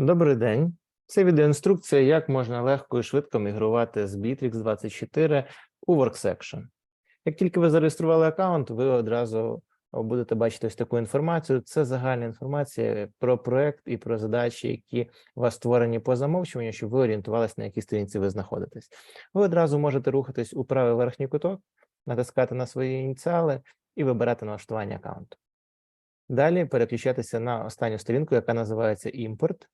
Добрий день. Це відеоінструкція, як можна легко і швидко мігрувати з Bittrex 24 у WorkSection. Як тільки ви зареєстрували аккаунт, ви одразу будете бачити ось таку інформацію. Це загальна інформація про проект і про задачі, які у вас створені по замовчуванню, щоб ви орієнтувалися, на якій сторінці ви знаходитесь. Ви одразу можете рухатись у правий верхній куток, натискати на свої ініціали і вибирати налаштування аккаунту. Далі переключатися на останню сторінку, яка називається імпорт,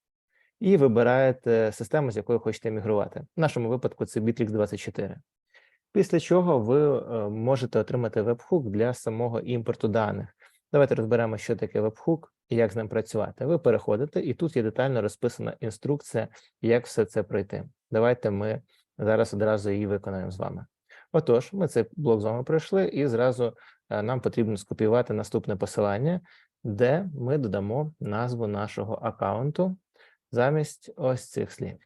і вибираєте систему, з якою хочете мігрувати. В нашому випадку це Bittrex 24. Після чого ви е, можете отримати веб-хук для самого імпорту даних. Давайте розберемо, що таке веб-хук і як з ним працювати. Ви переходите, і тут є детально розписана інструкція, як все це пройти. Давайте ми зараз одразу її виконаємо з вами. Отож, ми цей блок з вами пройшли, і зразу е, нам потрібно скопіювати наступне посилання, де ми додамо назву нашого аккаунту замість ось цих слів.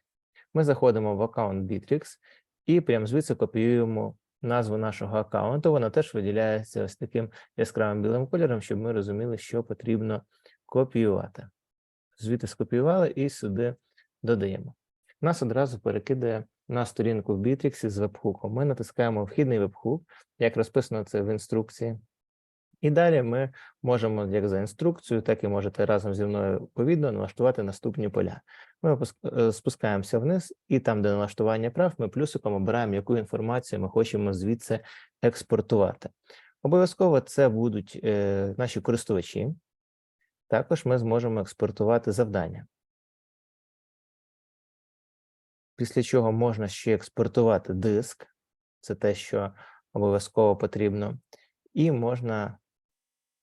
Ми заходимо в аккаунт Bittrex і прямо звідси копіюємо назву нашого аккаунту. Вона теж виділяється ось таким яскравим білим кольором, щоб ми розуміли, що потрібно копіювати. Звідти скопіювали і сюди додаємо. Нас одразу перекидає на сторінку в Bittrex з вебхуком. Ми натискаємо вхідний вебхук, як розписано це в інструкції. І далі ми можемо як за інструкцією, так і можете разом зі мною повідно налаштувати наступні поля. Ми е, спускаємося вниз, і там, де налаштування прав, ми плюсиком обираємо, яку інформацію ми хочемо звідси експортувати. Обов'язково це будуть е, наші користувачі. Також ми зможемо експортувати завдання. Після чого можна ще експортувати диск, це те, що обов'язково потрібно, і можна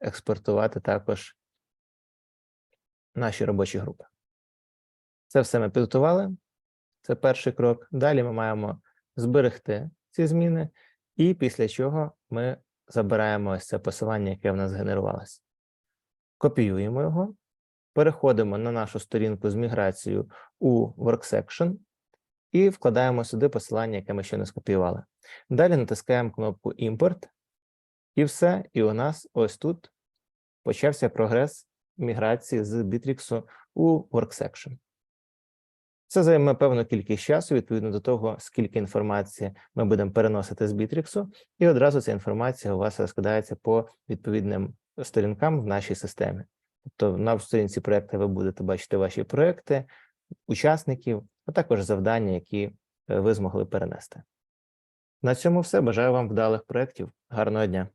експортувати також наші робочі групи. Це все ми підготували. Це перший крок. Далі ми маємо зберегти ці зміни, і після чого ми забираємо ось це посилання, яке в нас генерувалося. Копіюємо його, переходимо на нашу сторінку з міграцією у WorkSection і вкладаємо сюди посилання, яке ми ще не скопіювали. Далі натискаємо кнопку Імпорт, і все. І у нас ось тут почався прогрес міграції з Bittrex у WorkSection. Це займе певну кількість часу, відповідно до того, скільки інформації ми будемо переносити з Bittrex, і одразу ця інформація у вас розкидається по відповідним сторінкам в нашій системі. Тобто на сторінці проекту ви будете бачити ваші проекти, учасників, а також завдання, які е, ви змогли перенести. На цьому все. Бажаю вам вдалих проєктів. Гарного дня!